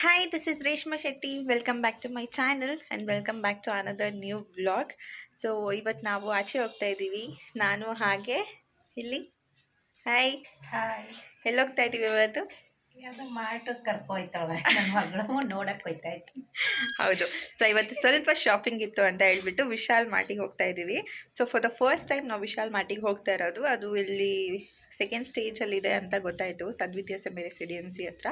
Hi, this is Reshma Shetty. Welcome back to my channel and welcome back to another new vlog. So ಇವತ್ತು ನಾವು ಆಚೆ ಹೋಗ್ತಾ ಇದ್ದೀವಿ ನಾನು ಹಾಗೆ ಇಲ್ಲಿ ಹಾಯ್ ಹಾಯ್ ಎಲ್ಲಿ ಹೋಗ್ತಾ ಇದ್ದೀವಿ ಇವತ್ತು ಕರ್ಕೊಯ್ತಾಳೆ. ನನ್ನ ಮಗಳು ಹೋಯ್ತಾ ಇತ್ತು ಹೌದು. ಸೊ ಇವತ್ತು ಸ್ವಲ್ಪ ಶಾಪಿಂಗ್ ಇತ್ತು ಅಂತ ಹೇಳ್ಬಿಟ್ಟು ವಿಶಾಲ್ ಮಾರ್ಟಿಗೆ ಹೋಗ್ತಾ ಇದ್ದೀವಿ. So for the first time ನಾವು ವಿಶಾಲ್ ಮಾರ್ಟಿಗೆ ಹೋಗ್ತಾ ಇರೋದು. ಅದು ಇಲ್ಲಿ ಸೆಕೆಂಡ್ ಸ್ಟೇಜಲ್ಲಿದೆ ಅಂತ ಗೊತ್ತಾಯಿತು ಸದ್ವಿದ್ಯಾ ಸಮಯ ರೆಸಿಡೆನ್ಸಿ ಹತ್ರ.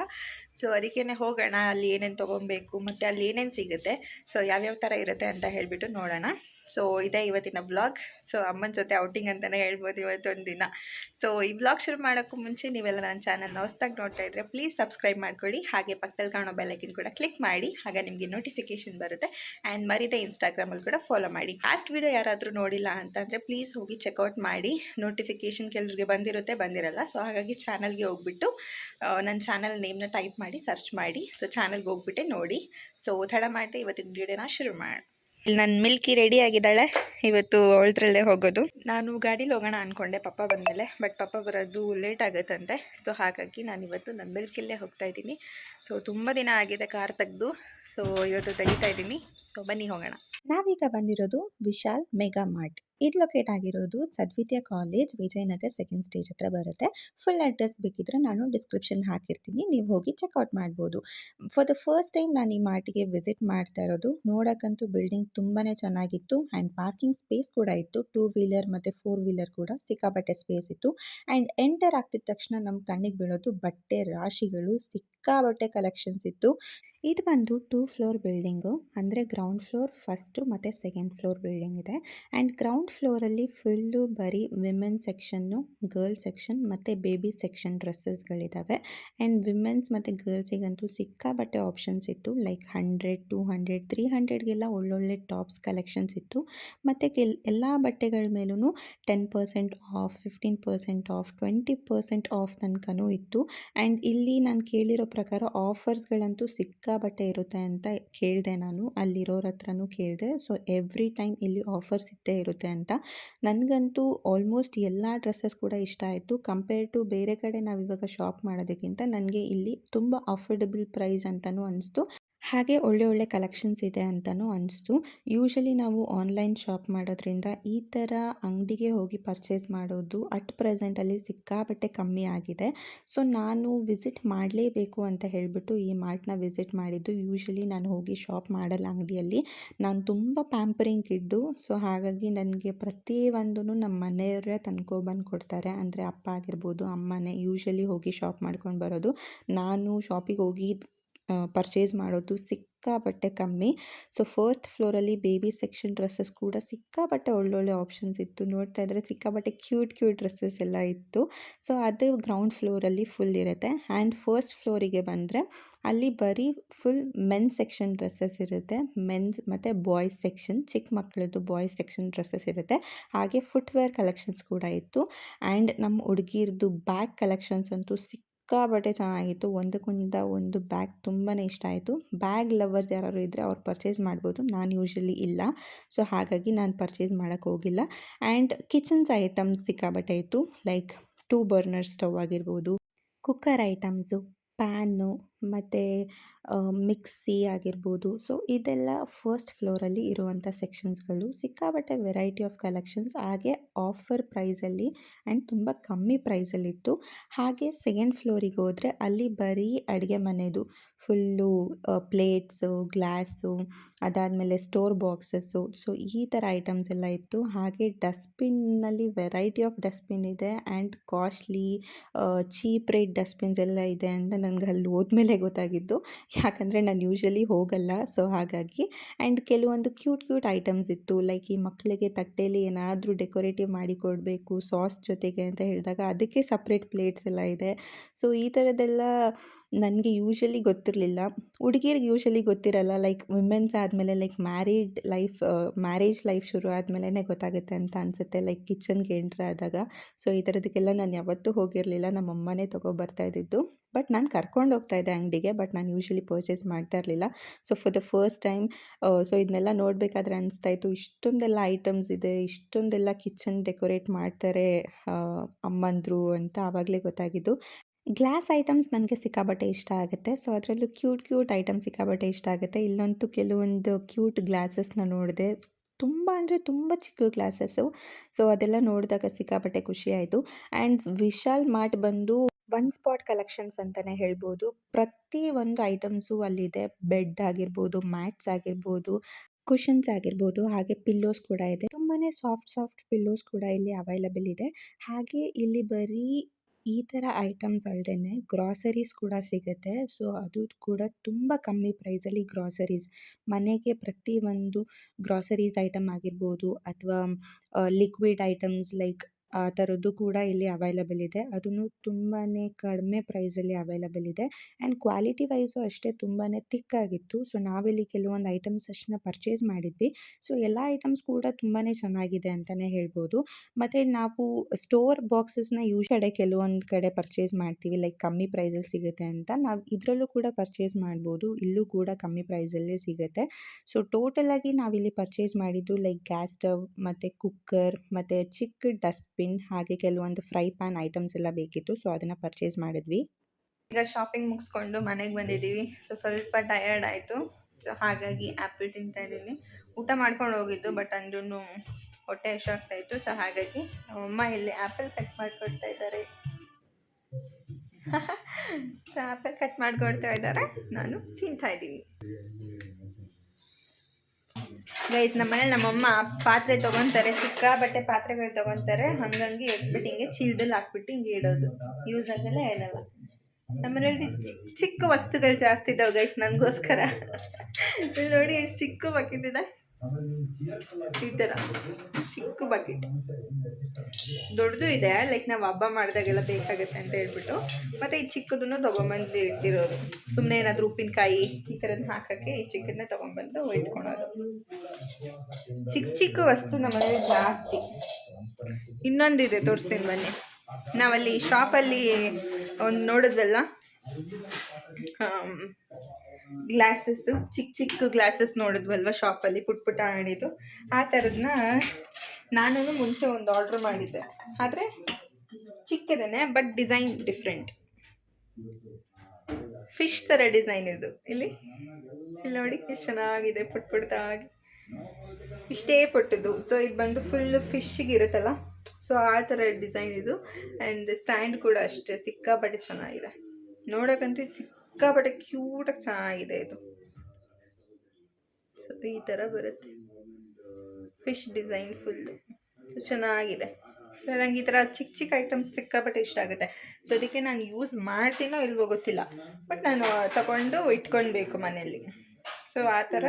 ಸೊ ಅದಕ್ಕೇನೆ ಹೋಗೋಣ, ಅಲ್ಲಿ ಏನೇನು ತೊಗೊಬೇಕು, ಮತ್ತು ಅಲ್ಲಿ ಏನೇನು ಸಿಗುತ್ತೆ. ಸೊ ಯಾವ್ಯಾವ ಥರ ಇರುತ್ತೆ ಅಂತ ಹೇಳಿಬಿಟ್ಟು ನೋಡೋಣ. ಸೊ ಇದೇ ಇವತ್ತಿನ ಬ್ಲಾಗ್ ಸೊ ಅಮ್ಮನ ಜೊತೆ ಔಟಿಂಗ್ ಅಂತಲೇ ಹೇಳ್ಬೋದು ಇವತ್ತೊಂದು ದಿನ. ಸೊ ಈ ಬ್ಲಾಗ್ ಶುರು ಮಾಡೋಕ್ಕೂ ಮುಂಚೆ ನೀವೆಲ್ಲ ನನ್ನ ಚಾನಲ್ನ ಹೊಸ್ದಾಗಿ ನೋಡ್ತಾ ಇದ್ರೆ ಪ್ಲೀಸ್ ಸಬ್ಸ್ಕ್ರೈಬ್ ಮಾಡ್ಕೊಳ್ಳಿ. ಹಾಗೆ ಪಕ್ಕದಲ್ಲಿ ಕಾಣೋ ಬೆಲ್ಲೈಕಿನ್ ಕೂಡ ಕ್ಲಿಕ್ ಮಾಡಿ. ಹಾಗೆ ನಿಮಗೆ ನೋಟಿಫಿಕೇಶನ್ ಬರುತ್ತೆ. ಆ್ಯಂಡ್ ಮರಿದೆ ಇನ್ಸ್ಟಾಗ್ರಾಮಲ್ಲಿ ಕೂಡ ಫಾಲೋ ಮಾಡಿ. ಲಾಸ್ಟ್ ವೀಡಿಯೋ ಯಾರಾದರೂ ನೋಡಿಲ್ಲ ಅಂತಂದರೆ ಪ್ಲೀಸ್ ಹೋಗಿ ಚೆಕ್ಔಟ್ ಮಾಡಿ. ನೋಟಿಫಿಕೇಶನ್ ಕೆಲವರಿಗೆ ಬಂದಿರುತ್ತೆ, ಬಂದಿರಲ್ಲ. ಸೊ ಹಾಗಾಗಿ ಚಾನಲ್ಗೆ ಹೋಗ್ಬಿಟ್ಟು ನನ್ನ ಚಾನಲ್ ನೇಮ್ನ ಟೈಪ್ ಮಾಡಿ ಸರ್ಚ್ ಮಾಡಿ. ಸೊ ಚಾನಲ್ಗೆ ಹೋಗ್ಬಿಟ್ಟೆ ನೋಡಿ. ಸೊ ತಡ ಮಾಡ್ತಾ ಇವತ್ತಿನ ವೀಡಿಯೋನ ಶುರು ಮಾಡಿ ನನ್ನ ಮಿಲ್ಕಿ ರೆಡಿ ಆಗಿದ್ದಾಳೆ. ಇವತ್ತು ಅವಳದ್ರಲ್ಲೇ ಹೋಗೋದು. ನಾನು ಗಾಡೀಲಿ ಹೋಗೋಣ ಅಂದ್ಕೊಂಡೆ ಪಪ್ಪ ಬಂದಮೇಲೆ. ಬಟ್ ಪಪ್ಪ ಬರೋದು ಲೇಟ್ ಆಗುತ್ತಂತೆ. ಸೊ ಹಾಗಾಗಿ ನಾನು ಇವತ್ತು ನನ್ನ ಮಿಲ್ಕಿಲ್ಲೇ ಹೋಗ್ತಾ ಇದ್ದೀನಿ. ಸೊ ತುಂಬ ದಿನ ಆಗಿದೆ ಕಾರ್ ತೆಗೆದು. ಸೊ ಇವತ್ತು ತೆಗಿತಾ ಇದ್ದೀನಿ. ಸೊ ಬನ್ನಿ ಹೋಗೋಣ. ನಾವೀಗ ಬಂದಿರೋದು ವಿಶಾಲ್ ಮೆಗಾ ಮಾರ್ಟ್. ಇದು ಲೊಕೇಟ್ ಆಗಿರೋದು Sadvidya college, Vijayanagar second stage ಹತ್ರ ಬರುತ್ತೆ. ಫುಲ್ ಅಡ್ರೆಸ್ ಬೇಕಿದ್ರೆ ನಾನು ಡಿಸ್ಕ್ರಿಪ್ಷನ್ ಹಾಕಿರ್ತೀನಿ. ನೀವು ಹೋಗಿ ಚೆಕ್ಔಟ್ ಮಾಡ್ಬೋದು. ಫಾರ್ ದ ಫಸ್ಟ್ ಟೈಮ್ ನಾನು ಈ ಮಾರ್ಟಿಗೆ ವಿಸಿಟ್ ಮಾಡ್ತಾ ಇರೋದು, ನೋಡೋಕ್ಕಂತೂ ಬಿಲ್ಡಿಂಗ್ ತುಂಬಾ ಚೆನ್ನಾಗಿತ್ತು ಆ್ಯಂಡ್ ಪಾರ್ಕಿಂಗ್ ಸ್ಪೇಸ್ ಕೂಡ ಇತ್ತು. ಟೂ ವೀಲರ್ ಮತ್ತು ಫೋರ್ ವೀಲರ್ ಕೂಡ ಸಿಕ್ಕಾಪಟ್ಟೆ ಸ್ಪೇಸ್ ಇತ್ತು. ಆ್ಯಂಡ್ ಎಂಟರ್ ಆಗ್ತಿದ್ದ ತಕ್ಷಣ ನಮ್ಮ ಕಣ್ಣಿಗೆ ಬೀಳೋದು ಬಟ್ಟೆ ರಾಶಿಗಳು ಸಿಕ್ಕಾಬಟ್ಟೆ ಕಲೆಕ್ಷನ್ಸ್ ಇತ್ತು. ಇದು ಬಂದು ಟೂ ಫ್ಲೋರ್ ಬಿಲ್ಡಿಂಗು ಅಂದರೆ ಗ್ರೌಂಡ್ ಫ್ಲೋರ್ ಫಸ್ಟು ಮತ್ತು ಸೆಕೆಂಡ್ ಫ್ಲೋರ್ ಬಿಲ್ಡಿಂಗ್ ಇದೆ. ಆ್ಯಂಡ್ ಗ್ರೌಂಡ್ ಫ್ಲೋರಲ್ಲಿ ಫುಲ್ಲು ಬರೀ ವಿಮೆನ್ ಸೆಕ್ಷನ್ನು, ಗರ್ಲ್ ಸೆಕ್ಷನ್ ಮತ್ತು ಬೇಬಿ ಸೆಕ್ಷನ್ ಡ್ರೆಸ್ಸಸ್ಗಳಿದ್ದಾವೆ ಆ್ಯಂಡ್ ವಿಮೆನ್ಸ್ ಮತ್ತು ಗರ್ಲ್ಸಿಗಂತೂ ಸಿಕ್ಕಾಬಟ್ಟೆ ಆಪ್ಷನ್ಸ್ ಇತ್ತು. Like hundred, two hundred, three ಹಂಡ್ರೆಡ್ಗೆಲ್ಲ ಒಳ್ಳೊಳ್ಳೆ ಟಾಪ್ಸ್ ಕಲೆಕ್ಷನ್ಸ್ ಇತ್ತು. ಮತ್ತು ಕೆಲ್, ಎಲ್ಲ ಬಟ್ಟೆಗಳ ಮೇಲೂ ten percent off, fifteen percent off, twenty percent off ತನಕನೂ ಇತ್ತು. ಆ್ಯಂಡ್ ಇಲ್ಲಿ ನಾನು ಕೇಳಿರೋ ಪ್ರಕಾರ ಆಫರ್ಸ್ಗಳಂತೂ ಸಿಕ್ಕಾಬಟ್ಟೆ ಇರುತ್ತೆ ಅಂತ ಕೇಳಿದೆ ನಾನು. ಅಲ್ಲಿರೋರ ಹತ್ರನೂ ಕೇಳಿದೆ. ಸೊ ಎವ್ರಿ ಟೈಮ್ ಇಲ್ಲಿ ಆಫರ್ಸ್ ಇದ್ದೇ ಇರುತ್ತೆ ಅಂತ. ನನಗಂತೂ ಆಲ್ಮೋಸ್ಟ್ ಎಲ್ಲ ಡ್ರೆಸ್ಸಸ್ ಕೂಡ ಇಷ್ಟ ಆಯಿತು. ಕಂಪೇರ್ ಟು ಬೇರೆ ಕಡೆ ನಾವು ಇವಾಗ ಶಾಪ್ ಮಾಡೋದಕ್ಕಿಂತ ನನಗೆ ಇಲ್ಲಿ ತುಂಬ ಅಫೋರ್ಡೆಬಲ್ ಪ್ರೈಸ್ ಅಂತಲೂ ಅನಿಸ್ತು. ಹಾಗೆ ಒಳ್ಳೆ ಒಳ್ಳೆ ಕಲೆಕ್ಷನ್ಸ್ ಇದೆ ಅಂತಲೂ ಅನಿಸ್ತು. ಯೂಶಲಿ ನಾವು ಆನ್ಲೈನ್ ಶಾಪ್ ಮಾಡೋದ್ರಿಂದ ಈ ಥರ ಅಂಗಡಿಗೆ ಹೋಗಿ ಪರ್ಚೇಸ್ ಮಾಡೋದು ಅಟ್ ಪ್ರೆಸೆಂಟಲ್ಲಿ ಸಿಕ್ಕಾಪಟ್ಟೆ ಕಮ್ಮಿ ಆಗಿದೆ. ಸೊ, ನಾನು ವಿಸಿಟ್ ಮಾಡಲೇಬೇಕು ಅಂತ ಹೇಳಿಬಿಟ್ಟು ಈ ಮಾರ್ಟ್ನ ವಿಸಿಟ್ ಮಾಡಿದ್ದು. ಯೂಶಲಿ ನಾನು ಹೋಗಿ ಶಾಪ್ ಮಾಡಲ್ಲ ಅಂಗಡಿಯಲ್ಲಿ. ನಾನು ತುಂಬ ಪ್ಯಾಂಪರಿಂಗ್ ಇಡ್ಡು ಸೊ, ಹಾಗಾಗಿ ನನಗೆ ಪ್ರತಿಯೊಂದೂ ನಮ್ಮ ಮನೆಯವರೇ ತಂದ್ಕೊಬಂದು ಕೊಡ್ತಾರೆ. ಅಂದರೆ ಅಪ್ಪ ಆಗಿರ್ಬೋದು, ಅಮ್ಮನೇ ಯೂಶಲಿ ಹೋಗಿ ಶಾಪ್ ಮಾಡ್ಕೊಂಡು ಬರೋದು. ನಾನು ಶಾಪಿಗೆ ಹೋಗಿ ಪರ್ಚೇಸ್ ಮಾಡೋದು ಸಿಕ್ಕಾಪಟ್ಟೆ ಕಮ್ಮಿ. ಸೊ ಫಸ್ಟ್ ಫ್ಲೋರಲ್ಲಿ ಬೇಬಿ ಸೆಕ್ಷನ್ ಡ್ರೆಸ್ಸಸ್ ಕೂಡ ಸಿಕ್ಕಾಪಟ್ಟೆ ಒಳ್ಳೊಳ್ಳೆ ಆಪ್ಷನ್ಸ್ ಇತ್ತು. ನೋಡ್ತಾ ಇದ್ದರೆ ಸಿಕ್ಕಾಪಟ್ಟೆ ಕ್ಯೂಟ್ ಕ್ಯೂಟ್ ಡ್ರೆಸ್ಸಸ್ ಎಲ್ಲ ಇತ್ತು. ಸೊ ಅದು ಗ್ರೌಂಡ್ ಫ್ಲೋರಲ್ಲಿ ಫುಲ್ ಇರುತ್ತೆ. ಆ್ಯಂಡ್ ಫಸ್ಟ್ ಫ್ಲೋರಿಗೆ ಬಂದರೆ ಅಲ್ಲಿ ಬರೀ ಫುಲ್ ಮೆನ್ ಸೆಕ್ಷನ್ ಡ್ರೆಸ್ಸಸ್ ಇರುತ್ತೆ. ಮೆನ್ಸ್ ಮತ್ತು ಬಾಯ್ಸ್ ಸೆಕ್ಷನ್ ಚಿಕ್ಕ ಮಕ್ಕಳದ್ದು ಬಾಯ್ಸ್ ಸೆಕ್ಷನ್ ಡ್ರೆಸ್ಸಸ್ ಇರುತ್ತೆ. ಹಾಗೆ ಫುಟ್ವೇರ್ ಕಲೆಕ್ಷನ್ಸ್ ಕೂಡ ಇತ್ತು. ಆ್ಯಂಡ್ ನಮ್ಮ ಹುಡುಗಿರ್ದು ಬ್ಯಾಗ್ ಕಲೆಕ್ಷನ್ಸ್ ಅಂತೂ ಸಿಕ್ ಸಿಕ್ಕಾಪಟ್ಟೆ ಚೆನ್ನಾಗಿತ್ತು. ಒಂದಕ್ಕಿಂತ ಒಂದು ಬ್ಯಾಗ್ ತುಂಬಾ ಇಷ್ಟ ಆಯಿತು. ಬ್ಯಾಗ್ ಲವರ್ಸ್ ಯಾರಾದ್ರು ಇದ್ದರೆ ಅವ್ರು ಪರ್ಚೇಸ್ ಮಾಡ್ಬೋದು. ನಾನು ಯೂಶ್ವಲಿ ಇಲ್ಲ. ಸೊ, ಹಾಗಾಗಿ ನಾನು ಪರ್ಚೇಸ್ ಮಾಡೋಕ್ಕೆ ಹೋಗಿಲ್ಲ. ಆ್ಯಂಡ್ ಕಿಚನ್ಸ್ ಐಟಮ್ಸ್ ಸಿಕ್ಕಾಬಟ್ಟೆ ಇತ್ತು. ಲೈಕ್ ಟೂ ಬರ್ನರ್ ಸ್ಟವ್ ಆಗಿರ್ಬೋದು, ಕುಕ್ಕರ್ ಐಟಮ್ಸು, ಪ್ಯಾನು ಮತ್ತು ಮಿಕ್ಸಿ ಆಗಿರ್ಬೋದು. ಸೊ, ಇದೆಲ್ಲ ಫಸ್ಟ್ ಫ್ಲೋರಲ್ಲಿ ಇರುವಂಥ ಸೆಕ್ಷನ್ಸ್ಗಳು. ಸಿಕ್ಕಾಪಟ್ಟೆ ವೆರೈಟಿ ಆಫ್ ಕಲೆಕ್ಷನ್ಸ್. ಹಾಗೆ ಆಫರ್ ಪ್ರೈಸಲ್ಲಿ ಆ್ಯಂಡ್ ತುಂಬ ಕಮ್ಮಿ ಪ್ರೈಸಲ್ಲಿತ್ತು. ಹಾಗೆ ಸೆಕೆಂಡ್ ಫ್ಲೋರಿಗೆ ಹೋದರೆ ಅಲ್ಲಿ ಬರೀ ಅಡುಗೆ ಮನೆಯದು. ಫುಲ್ಲು ಪ್ಲೇಟ್ಸು, ಗ್ಲಾಸು, ಅದಾದಮೇಲೆ ಸ್ಟೋರ್ ಬಾಕ್ಸಸ್ಸು. ಸೊ, ಈ ಥರ ಐಟಮ್ಸ್ ಎಲ್ಲ ಇತ್ತು. ಹಾಗೆ ಡಸ್ಟ್ಬಿನ್ನಲ್ಲಿ ವೆರೈಟಿ ಆಫ್ ಡಸ್ಟ್ಬಿನ್ ಇದೆ and costly cheap rate dustbins ಎಲ್ಲ ಇದೆ ಅಂತ ನನಗೆ ಅಲ್ಲಿ ಹೋದ್ಮೇಲೆ ಗೊತ್ತಾಗಿದ್ದು. ಯಾಕಂದರೆ ನಾನು ಯೂಶ್ವಲಿ ಹೋಗಲ್ಲ ಸೊ ಹಾಗಾಗಿ. ಆ್ಯಂಡ್ ಕೆಲವೊಂದು ಕ್ಯೂಟ್ ಕ್ಯೂಟ್ ಐಟಮ್ಸ್ ಇತ್ತು ಲೈಕ್ ಈ ಮಕ್ಕಳಿಗೆ ತಟ್ಟೆಯಲ್ಲಿ ಏನಾದರೂ ಡೆಕೋರೇಟಿವ್ ಮಾಡಿ ಕೊಡಬೇಕು ಸಾಸ್ ಜೊತೆಗೆ ಅಂತ ಹೇಳಿದಾಗ ಅದಕ್ಕೆ ಸಪ್ರೇಟ್ ಪ್ಲೇಟ್ಸ್ ಎಲ್ಲ ಇದೆ. ಸೊ ಈ ಥರದ್ದೆಲ್ಲ ನನಗೆ ಯೂಶ್ವಲಿ ಗೊತ್ತಿರಲಿಲ್ಲ. ಹುಡುಗಿಯರಿಗೆ ಯೂಶ್ವಲಿ ಗೊತ್ತಿರಲ್ಲ ಲೈಕ್ ವಿಮೆನ್ಸ್ ಆದಮೇಲೆ like married life marriage life ಶುರು ಆದಮೇಲೆ ಗೊತ್ತಾಗುತ್ತೆ ಅಂತ ಅನಿಸುತ್ತೆ ಲೈಕ್ ಕಿಚನ್ಗೆ ಎಂಟ್ರ್ ಆದಾಗ. ಸೊ ಈ ಥರದಕ್ಕೆಲ್ಲ ನಾನು ಯಾವತ್ತೂ ಹೋಗಿರಲಿಲ್ಲ ನಮ್ಮ ಅಮ್ಮನೇ ತೊಗೊಬರ್ತಾ ಇದ್ದಿದ್ದು. ಬಟ್ ನಾನು ಕರ್ಕೊಂಡು ಹೋಗ್ತಾ ಇದ್ದೆ ಅಂಗಡಿಗೆ, ಬಟ್ ನಾನು ಯೂಶ್ವಲಿ ಪರ್ಚೇಸ್ ಮಾಡ್ತಾ ಇರಲಿಲ್ಲ. So for the first time so ಇದನ್ನೆಲ್ಲ ನೋಡಬೇಕಾದ್ರೆ ಅನಿಸ್ತಾ ಇತ್ತು, ಇಷ್ಟೊಂದೆಲ್ಲ ಐಟಮ್ಸ್ ಇದೆ, ಇಷ್ಟೊಂದೆಲ್ಲ ಕಿಚನ್ ಡೆಕೋರೇಟ್ ಮಾಡ್ತಾರೆ ಅಮ್ಮಂದರು ಅಂತ ಆವಾಗಲೇ ಗೊತ್ತಾಗಿದ್ದು. ಗ್ಲಾಸ್ ಐಟಮ್ಸ್ ನನಗೆ ಸಿಕ್ಕಾಬಟ್ಟೆ ಇಷ್ಟ ಆಗುತ್ತೆ. ಸೊ ಅದರಲ್ಲೂ ಕ್ಯೂಟ್ ಕ್ಯೂಟ್ ಐಟಮ್ ಸಿಕ್ಕಾಬಟ್ಟೆ ಇಷ್ಟ ಆಗುತ್ತೆ. ಇಲ್ಲಂತೂ ಕೆಲವೊಂದು ಕ್ಯೂಟ್ ಗ್ಲಾಸಸ್ನ ನೋಡಿದೆ. ತುಂಬ ಅಂದರೆ ತುಂಬ ಚಿಕ್ಕ ಗ್ಲಾಸಸ್ಸು ಸೊ ಅದೆಲ್ಲ ನೋಡಿದಾಗ ಸಿಕ್ಕಾಪಟ್ಟೆ ಖುಷಿ ಆಯಿತು. ಆ್ಯಂಡ್ ವಿಶಾಲ್ ಮಾರ್ಟ್ ಬಂದು ಒನ್ ಸ್ಪಾಟ್ ಕಲೆಕ್ಷನ್ಸ್ ಅಂತಲೇ ಹೇಳ್ಬೋದು. ಪ್ರತಿ ಒಂದು ಐಟಮ್ಸು ಅಲ್ಲಿದೆ. ಬೆಡ್ ಆಗಿರ್ಬೋದು ಮ್ಯಾಟ್ಸ್ ಆಗಿರ್ಬೋದು ಕುಷನ್ಸ್ ಆಗಿರ್ಬೋದು, ಹಾಗೆ ಪಿಲ್ಲೋಸ್ ಕೂಡ ಇದೆ. ತುಂಬಾ ಸಾಫ್ಟ್ ಸಾಫ್ಟ್ ಪಿಲ್ಲೋಸ್ ಕೂಡ ಇಲ್ಲಿ ಅವೈಲಬಲ್ ಇದೆ. ಹಾಗೆ ಇಲ್ಲಿ ಬರೀ ಈ ಥರ ಐಟಮ್ಸ್ ಅಲ್ಲದೆ ಗ್ರಾಸರೀಸ್ ಕೂಡ ಸಿಗುತ್ತೆ. ಸೊ ಅದು ಕೂಡ ತುಂಬ ಕಮ್ಮಿ ಪ್ರೈಸಲ್ಲಿ ಗ್ರಾಸರೀಸ್ ಮನೆಗೆ ಪ್ರತಿಯೊಂದು ಗ್ರಾಸರೀಸ್ ಐಟಮ್ ಆಗಿರ್ಬೋದು, ಅಥವಾ ಲಿಕ್ವಿಡ್ ಐಟಮ್ಸ್ ಲೈಕ್ ಆ ಥರದ್ದು ಕೂಡ ಇಲ್ಲಿ ಅವೈಲಬಲ್ ಇದೆ. ಅದನ್ನು ತುಂಬಾ ಕಡಿಮೆ ಪ್ರೈಸಲ್ಲಿ ಅವೈಲಬಲ್ ಇದೆ. ಆ್ಯಂಡ್ ಕ್ವಾಲಿಟಿ ವೈಸು ಅಷ್ಟೇ ತುಂಬಾ ತಿಕ್ಕಾಗಿತ್ತು ಸೊ ನಾವಿಲ್ಲಿ ಕೆಲವೊಂದು ಐಟಮ್ಸ್ ಅಷ್ಟನ್ನ ಪರ್ಚೇಸ್ ಮಾಡಿದ್ವಿ. ಸೊ ಎಲ್ಲ ಐಟಮ್ಸ್ ಕೂಡ ತುಂಬಾ ಚೆನ್ನಾಗಿದೆ ಅಂತಲೇ ಹೇಳ್ಬೋದು. ಮತ್ತು ನಾವು ಸ್ಟೋರ್ ಬಾಕ್ಸಸ್ನ ಯೂಸ್ ಕಡೆ ಕೆಲವೊಂದು ಕಡೆ ಪರ್ಚೇಸ್ ಮಾಡ್ತೀವಿ. ಲೈಕ್ ಕಮ್ಮಿ ಪ್ರೈಸಲ್ಲಿ ಸಿಗುತ್ತೆ ಅಂತ. ನಾವು ಇದರಲ್ಲೂ ಕೂಡ ಪರ್ಚೇಸ್ ಮಾಡ್ಬೋದು. ಇಲ್ಲೂ ಕೂಡ ಕಮ್ಮಿ ಪ್ರೈಸಲ್ಲೇ ಸಿಗುತ್ತೆ. ಸೊ ಟೋಟಲಾಗಿ ನಾವಿಲ್ಲಿ ಪರ್ಚೇಸ್ ಮಾಡಿದ್ದು ಲೈಕ್ ಗ್ಯಾಸ್ ಸ್ಟವ್ ಮತ್ತು ಕುಕ್ಕರ್ ಮತ್ತು ಚಿಕ್ಕ ಡಸ್ಟ್ಬಿನ್ ಹಾಗೆ ಕೆಲವೊಂದು ಫ್ರೈ ಪ್ಯಾನ್ ಐಟಮ್ಸ್ ಎಲ್ಲ ಬೇಕಿತ್ತು. ಸೊ, ಅದನ್ನು ಪರ್ಚೇಸ್ ಮಾಡಿದ್ವಿ. ಈಗ ಶಾಪಿಂಗ್ ಮುಗಿಸ್ಕೊಂಡು ಮನೆಗೆ ಬಂದಿದ್ದೀವಿ. ಸೊ, ಸ್ವಲ್ಪ ಟಯರ್ಡ್ ಆಯಿತು. ಸೊ, ಹಾಗಾಗಿ ಆ್ಯಪಲ್ ತಿಂತಾ ಇದ್ದೀನಿ. ಊಟ ಮಾಡ್ಕೊಂಡು ಹೋಗಿದ್ದು, ಬಟ್ ಅಂದ್ರೂ ಹೊಟ್ಟೆ ಎಷ್ಟಾಗ್ತಾ ಇತ್ತು. ಸೊ, ಹಾಗಾಗಿ ಅಮ್ಮ ಇಲ್ಲಿ ಆ್ಯಪಲ್ ಕಟ್ ಮಾಡಿಕೊಡ್ತಾ ಇದ್ದಾರೆ. ಸೊ, ಆ್ಯಪಲ್ ಕಟ್ ಮಾಡಿಕೊಡ್ತಾ ಇದ್ದಾರೆ. ನಾನು ತಿಂತಾ ಇದ್ದೀನಿ. ಗೈಸ್ ನಮ್ಮ ಮನೇಲಿ ನಮ್ಮಮ್ಮ ಪಾತ್ರೆ ತೊಗೊತಾರೆ ಸಿಕ್ಕಾಬಟ್ಟೆ ಪಾತ್ರೆಗಳು ತೊಗೊತಾರೆ, ಹಂಗಂಗೆ ಎತ್ಬಿಟ್ಟು ಹಿಂಗೆ ಚೀಲದಲ್ಲಿ ಹಾಕ್ಬಿಟ್ಟು ಹಿಂಗೆ ಇಡೋದು. ಯೂಸ್ ಆಗಲ್ಲ ಏನಲ್ಲ ನಮ್ಮ ಮನೇಲಿ ಚಿಕ್ಕ ಚಿಕ್ಕ ವಸ್ತುಗಳು ಜಾಸ್ತಿ ಇದಾವೆ ಗೈಸ್ ನನಗೋಸ್ಕರ. ನೋಡಿ ಚಿಕ್ಕ ಬಕೆಟ್ ಇದೆ. ಈ ಥರ ಚಿಕ್ಕ ಬಕೆಟ್ ದೊಡ್ಡದು ಇದೆ ಲೈಕ್ ನಾವು ಹಬ್ಬ ಮಾಡಿದಾಗೆಲ್ಲ ಬೇಕಾಗುತ್ತೆ ಅಂತ ಹೇಳ್ಬಿಟ್ಟು. ಮತ್ತು ಈ ಚಿಕ್ಕದನ್ನು ತೊಗೊಂಬಂದು ಇಟ್ಟಿರೋದು. ಸುಮ್ಮನೆ ಏನಾದರೂ ಉಪ್ಪಿನಕಾಯಿ ಈ ಥರದ್ದು ಹಾಕೋಕ್ಕೆ ಈ ಚಿಕ್ಕದನ್ನ ತೊಗೊಂಬಂದು ಇಟ್ಕೊಳೋದು. ಚಿಕ್ಕ ಚಿಕ್ಕ ವಸ್ತು ನಮ್ಮಲ್ಲಿ ಜಾಸ್ತಿ. ಇನ್ನೊಂದಿದೆ, ತೋರಿಸ್ತೀನಿ ಬನ್ನಿ. ನಾವಲ್ಲಿ ಶಾಪಲ್ಲಿ ಒಂದು ನೋಡಿದ್ವಲ್ಲ ಗ್ಲಾಸಸ್ಸು ಚಿಕ್ಕ ಚಿಕ್ಕ ಗ್ಲಾಸಸ್ ನೋಡಿದ್ವಲ್ವ ಶಾಪಲ್ಲಿ ಪುಟ್ ಪುಟ್ಟ ಆಡಿದ್ದು. ಆ ಥರದನ್ನ ನಾನು ಮುಂಚೆ ಒಂದು ಆರ್ಡ್ರ್ ಮಾಡಿದ್ದೆ. ಆದರೆ ಚಿಕ್ಕದೇನೆ ಬಟ್ ಡಿಸೈನ್ ಡಿಫ್ರೆಂಟ್ ಫಿಶ್ ಥರ ಡಿಸೈನ್ ಇದು. ಇಲ್ಲಿ ಇಲ್ಲಿ ನೋಡಿ ಎಷ್ಟು ಚೆನ್ನಾಗಿದೆ, ಪುಟ್ ಪುಟ್ಟಾಗಿ ಇಷ್ಟೇ ಪುಟ್ಟದ್ದು. ಸೊ ಇದು ಬಂದು ಫುಲ್ ಫಿಶ್ಶಿಗೆ ಇರುತ್ತಲ್ಲ ಸೊ ಆ ಥರ ಡಿಸೈನ್ ಇದು. ಆ್ಯಂಡ್ ಸ್ಟ್ಯಾಂಡ್ ಕೂಡ ಅಷ್ಟೇ ಸಿಕ್ಕಾಪಟ್ಟೆ ಚೆನ್ನಾಗಿದೆ. ನೋಡೋಕ್ಕಂತೂ ಸಿಕ್ಕಾಪಟ್ಟೆ ಕ್ಯೂಟಾಗಿ ಚೆನ್ನಾಗಿದೆ ಇದು. ಸೊ ಈ ಥರ ಬರುತ್ತೆ. ಫಿಶ್ ಡಿಸೈನ್ ಫುಲ್ ಸೊ ಚೆನ್ನಾಗಿದೆ. ಸೊ ನಂಗೆ ಈ ಥರ ಚಿಕ್ಕ ಚಿಕ್ಕ ಐಟಮ್ಸ್ ಸಿಕ್ಕಾಪಟ್ಟೆ ಇಷ್ಟ ಆಗುತ್ತೆ. ಸೊ ಅದಕ್ಕೆ ನಾನು ಯೂಸ್ ಮಾಡ್ತೀನೋ ಇಲ್ವೋ ಗೊತ್ತಿಲ್ಲ. ಬಟ್ ನಾನು ತಗೊಂಡು ಇಟ್ಕೊಳ್ಬೇಕು ಮನೆಯಲ್ಲಿ. ಸೊ ಆ ಥರ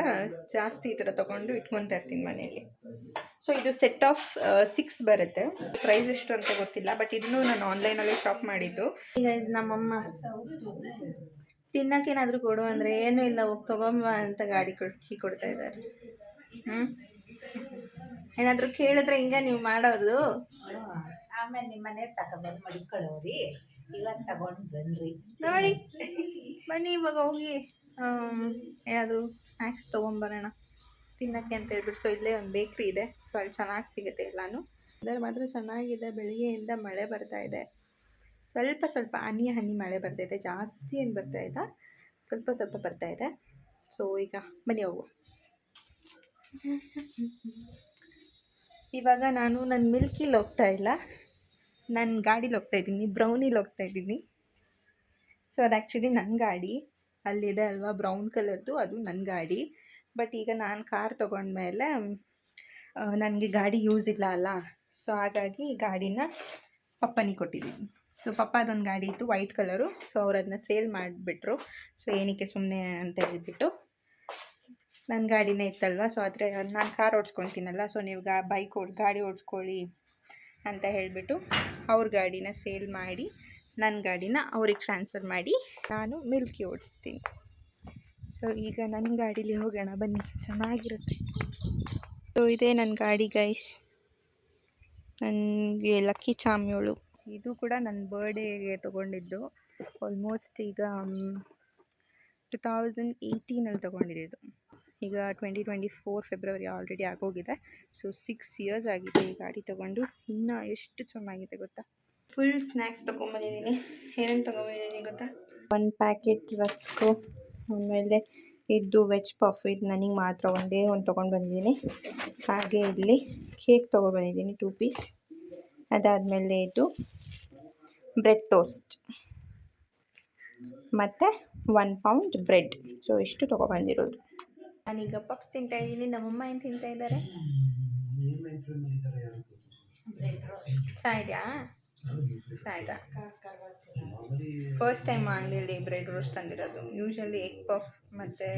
ಜಾಸ್ತಿ ಈ ಥರ ತೊಗೊಂಡು ಇಟ್ಕೊತಾ ಇರ್ತೀನಿ ಮನೆಯಲ್ಲಿ. ಸೊ ಇದು ಸೆಟ್ ಆಫ್ ಸಿಕ್ಸ್ ಬರುತ್ತೆ. ಪ್ರೈಸ್ ಎಷ್ಟು ಅಂತ ಗೊತ್ತಿಲ್ಲ ಬಟ್ ಇದನ್ನು ನಾನು ಆನ್ಲೈನಲ್ಲೇ ಶಾಪ್ ಮಾಡಿದ್ದು. ಈಗ ನಮ್ಮಮ್ಮ. ತಿನ್ನಕ್ಕೇನಾದರೂ ಕೊಡು ಅಂದರೆ ಏನೂ ಇಲ್ಲ ಹೋಗಿ ತಗೊಂಬ ಅಂತ ಗಾಡಿ ಕೊಡ್ಕಿ ಕೊಡ್ತಾ ಇದ್ದಾರೆ. ಹ್ಞೂ ಏನಾದರೂ ಕೇಳಿದ್ರೆ ಹಿಂಗೆ ನೀವು ಮಾಡೋದು. ಆಮೇಲೆ ನಿಮ್ಮ ಮನೆ ತಗೊಬಂದು ಮಡಿಕೊಳ್ಳೋರಿ. ಇವತ್ತು ತಗೊಂಡು ಬನ್ರಿ. ನೋಡಿ ಬನ್ನಿ ಇವಾಗ ಹೋಗಿ ಏನಾದರೂ ಸ್ನ್ಯಾಕ್ಸ್ ತೊಗೊಂಬರೋಣ. ತಿನ್ನಕ್ಕೆ ಅಂತ ಹೇಳ್ಬಿಟ್ಟು ಸೊ ಇಲ್ಲೇ ಒಂದು ಬೇಕ್ರಿ ಇದೆ. ಸೊ ಅಲ್ಲಿ ಚೆನ್ನಾಗಿ ಸಿಗುತ್ತೆ ಎಲ್ಲಾನು. ಅದರ ಮಾತ್ರ ಚೆನ್ನಾಗಿದೆ ಬೆಳಿಗ್ಗೆಯಿಂದ ಮಳೆ ಬರ್ತಾ ಇದೆ. ಸ್ವಲ್ಪ ಸ್ವಲ್ಪ ಹನಿ ಹನಿ ಮಳೆ ಬರ್ತಾ ಇದೆ, ಜಾಸ್ತಿ ಏನು ಬರ್ತಾ ಇಲ್ಲ, ಸ್ವಲ್ಪ ಸ್ವಲ್ಪ ಬರ್ತಾ ಇದೆ. ಸೊ ಈಗ ಬನ್ನಿ ಹೋಗು ಇವಾಗ ನಾನು ನನ್ನ ಮಿಲ್ಕಿಲಿ ಹೋಗ್ತಾ ಇಲ್ಲ. ನನ್ನ ಗಾಡೀಲಿ ಹೋಗ್ತಾ ಇದ್ದೀನಿ, ಬ್ರೌನಿಲಿ ಹೋಗ್ತಾ ಇದ್ದೀನಿ. ಸೊ ಅದು ಆ್ಯಕ್ಚುಲಿ ನನ್ನ ಗಾಡಿ. ಅಲ್ಲಿದೆ ಅಲ್ವಾ, ಬ್ರೌನ್ ಕಲರ್ದು, ಅದು ನನ್ನ ಗಾಡಿ. ಬಟ್ ಈಗ ನಾನು ಕಾರ್ ತೊಗೊಂಡ್ಮೇಲೆ ನನಗೆ ಗಾಡಿ ಯೂಸ್ ಇಲ್ಲ ಅಲ್ಲ. ಸೊ ಹಾಗಾಗಿ ಗಾಡಿನ ಪಪ್ಪನಿಗೆ ಕೊಟ್ಟಿದ್ದೀನಿ. ಸೊ ಪಪ್ಪ ಅದೊಂದು ಗಾಡಿ ಇತ್ತು ವೈಟ್ ಕಲರು ಸೊ ಅವ್ರು ಅದನ್ನ ಸೇಲ್ ಮಾಡಿಬಿಟ್ರು. ಸೊ ಏನಕ್ಕೆ ಸುಮ್ಮನೆ ಅಂತ ಹೇಳಿಬಿಟ್ಟು ನನ್ನ ಗಾಡಿನೇ ಇತ್ತಲ್ವ? ಸೊ ಆದರೆ ನಾನು ಕಾರ್ ಓಡಿಸ್ಕೊತೀನಲ್ಲ ಸೊ ನೀವು ಗಾ ಬೈಕ್ ಓಡ್, ಗಾಡಿ ಓಡಿಸ್ಕೊಳ್ಳಿ ಅಂತ ಹೇಳಿಬಿಟ್ಟು ಅವ್ರ ಗಾಡಿನ ಸೇಲ್ ಮಾಡಿ ನನ್ನ ಗಾಡಿನ ಅವ್ರಿಗೆ ಟ್ರಾನ್ಸ್ಫರ್ ಮಾಡಿ ನಾನು ಮಿಲ್ಕಿ ಓಡಿಸ್ತೀನಿ. ಸೊ ಈಗ ನನ್ನ ಗಾಡೀಲಿ ಹೋಗೋಣ, ಬನ್ನಿ. ಚೆನ್ನಾಗಿರುತ್ತೆ. ಸೊ ಇದೇ ನನ್ನ ಗಾಡಿ ಗೈಸ್ ನನಗೆ ಲಕ್ಕಿ ಚಾಮ್ಯೋಳು. ಇದು ಕೂಡ ನನ್ನ ಬರ್ಡೇಗೆ ತೊಗೊಂಡಿದ್ದು. ಆಲ್ಮೋಸ್ಟ್ ಈಗ ಟು ತೌಸಂಡ್ ಏಯ್ಟೀನಲ್ಲಿ ತೊಗೊಂಡಿದ್ದು ಈಗ twenty twenty four February already ಆಗೋಗಿದೆ. ಸೊ ಸಿಕ್ಸ್ ಇಯರ್ಸ್ ಆಗಿದೆ ಈ ಗಾಡಿ ತೊಗೊಂಡು. ಇನ್ನೂ ಎಷ್ಟು ಚೆನ್ನಾಗಿದೆ ಗೊತ್ತಾ? ಫುಲ್ ಸ್ನ್ಯಾಕ್ಸ್ ತೊಗೊಂಬಂದಿದ್ದೀನಿ. ಏನೇನು ತೊಗೊಂಬಂದಿದ್ದೀನಿ ಗೊತ್ತಾ? ಒನ್ ಪ್ಯಾಕೆಟ್ ರಸ್ಕು ಆಮೇಲೆ ಇದು ವೆಜ್ ಪಫ್ ಇದು ನನಗೆ ಮಾತ್ರ ಒಂದೇ ಒಂದು ತೊಗೊಂಡು ಬಂದಿದ್ದೀನಿ. ಹಾಗೆ ಇಲ್ಲಿ ಕೇಕ್ ತೊಗೊಬಂದಿದ್ದೀನಿ ಟೂ ಪೀಸ್ ಅದಾದಮೇಲೆ ಇದು ಬ್ರೆಡ್ ಟೋಸ್ಟ್. ಮತ್ತು ಒನ್ ಪೌಂಡ್ ಬ್ರೆಡ್ ಸೊ ಇಷ್ಟು ತೊಗೊಬಂದಿರೋದು. ನಾನೀಗ ಪಪ್ಸ್ ತಿಂತಾ ಇದ್ದೀನಿ. ನಮ್ಮಮ್ಮ ಏನು ತಿಂತಾ ಇದ್ದಾರೆ? ಇದೆಯಾ? ಆಯ್ತಾ ಫಸ್ಟ್ ಟೈಮ್ ಅಂಗಡಿಯಲ್ಲಿ ಬ್ರೆಡ್ ರೋಸ್ಟ್ ತಂದಿರೋದು. ಯೂಶಲಿ ಎಗ್ ಪಫ್ ಮತ್ತು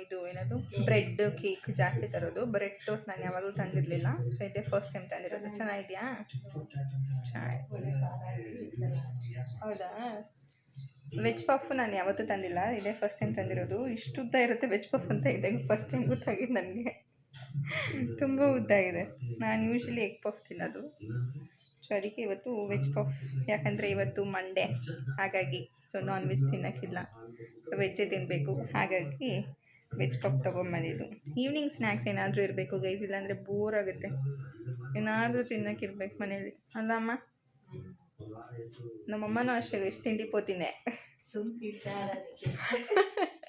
ಇದು ಏನದು? ಬ್ರೆಡ್ ಕೇಕ್ ಜಾಸ್ತಿ ತರೋದು. ಬ್ರೆಡ್ ಟೋಸ್ಟ್ ನಾನು ಯಾವಾಗಲೂ ತಂದಿರಲಿಲ್ಲ. ಸೊ ಇದೇ ಫಸ್ಟ್ ಟೈಮ್ ತಂದಿರೋದು. ಚೆನ್ನಾಗಿದೆಯಾ? ಚೆನ್ನಾಗಿ ಹೌದಾ? ವೆಜ್ ಪಫ್ ನಾನು ಯಾವತ್ತೂ ತಂದಿಲ್ಲ. ಇದೇ ಫಸ್ಟ್ ಟೈಮ್ ತಂದಿರೋದು. ಇಷ್ಟು ಉದ್ದ ಇರುತ್ತೆ ವೆಜ್ ಪಫ್ ಅಂತ. ಇದೆ ಫಸ್ಟ್ ಟೈಮ್ ಗೊತ್ತಾಗಿದೆ ನನಗೆ. ತುಂಬ ಉದ್ದ ಇದೆ. ನಾನು ಯೂಶಲಿ ಎಗ್ ಪಫ್ ತಿನ್ನೋದು. ಸೊ ಅದಕ್ಕೆ ಇವತ್ತು ವೆಜ್ ಪಫ್ ಯಾಕಂದರೆ ಇವತ್ತು ಮಂಡೇ ಹಾಗಾಗಿ ಸೊ ನಾನ್ ವೆಜ್ ತಿನ್ನೋಕ್ಕಿಲ್ಲ ಸೊ ವೆಜ್ಜೇ ತಿನ್ನಬೇಕು ಹಾಗಾಗಿ ವೆಜ್ ಪಫ್ ತೊಗೊಂಬಂದಿದ್ದು ಈವ್ನಿಂಗ್ ಸ್ನ್ಯಾಕ್ಸ್ ಏನಾದರೂ ಇರಬೇಕು ಗೈಸ್ ಇಲ್ಲಾಂದರೆ ಬೋರ್ ಆಗುತ್ತೆ. ಏನಾದರೂ ತಿನ್ನೋಕ್ಕಿರ್ಬೇಕು ಮನೇಲಿ. ಅಲ್ಲ ಅಮ್ಮ? ನಮ್ಮಮ್ಮನೂ ಅಷ್ಟೇ ಎಷ್ಟು ತಿಂಡಿ ಪೋತಿನೇ. ಸುಮ್ ತಿಂತಾರೆ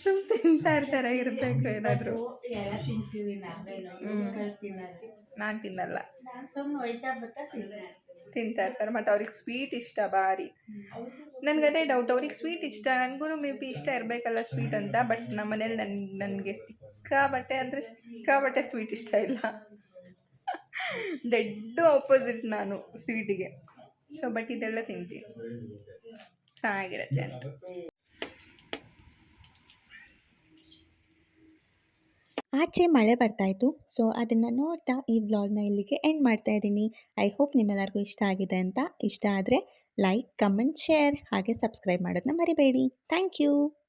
ಸುಮ್ ತಿಂತಾ ಇರ್ತಾರೆ ಇರಬೇಕು ಏನಾದರೂ ಎಲ್ಲ ತಿಂತೀವಿ ನಾನು ತಿನ್ನಲ್ಲ. ತಿಂತಾ ಇರ್ತಾರೆ ಮತ್ತು ಅವ್ರಿಗೆ ಸ್ವೀಟ್ ಇಷ್ಟ ಭಾರಿ. ನನಗೆ ಅದೇ ಡೌಟ್ ಅವ್ರಿಗೆ ಸ್ವೀಟ್ ಇಷ್ಟ ನನಗೂ ಮೇ ಬಿ ಇಷ್ಟ ಇರಬೇಕಲ್ಲ ಸ್ವೀಟ್ ಅಂತ ಬಟ್ ನಮ್ಮ ಮನೇಲಿ ನನ್ ನನಗೆ ಸಿಕ್ಕಾಬಟ್ಟೆ ಅಂದರೆ ಸಿಕ್ಕಾಬಟ್ಟೆ ಸ್ವೀಟ್ ಇಷ್ಟ ಇಲ್ಲ. ಡೆಡ್ ಆಪೋಸಿಟ್ ನಾನು ಸ್ವೀಟಿಗೆ ಸೊ ಬಟ್ ಇದೆಲ್ಲ ತಿಂತೀನಿ ಚೆನ್ನಾಗಿರುತ್ತೆ ಅಂತ. ಆಚೆ ಮಳೆ ಬರ್ತಾ ಇತ್ತು. ಸೊ, ಅದನ್ನು ನೋಡ್ತಾ ಈ ವ್ಲಾಗ್ನ ಇಲ್ಲಿಗೆ ಎಂಡ್ ಮಾಡ್ತಾ ಇದ್ದೀನಿ. ಐ ಹೋಪ್ ನಿಮ್ಮೆಲ್ಲರಿಗೂ ಇಷ್ಟ ಆಗಿದೆ ಅಂತ ಇಷ್ಟ ಆದರೆ ಲೈಕ್, ಕಮೆಂಟ್, ಶೇರ್ ಹಾಗೆ ಸಬ್ಸ್ಕ್ರೈಬ್ ಮಾಡೋದನ್ನ ಮರಿಬೇಡಿ. Thank you.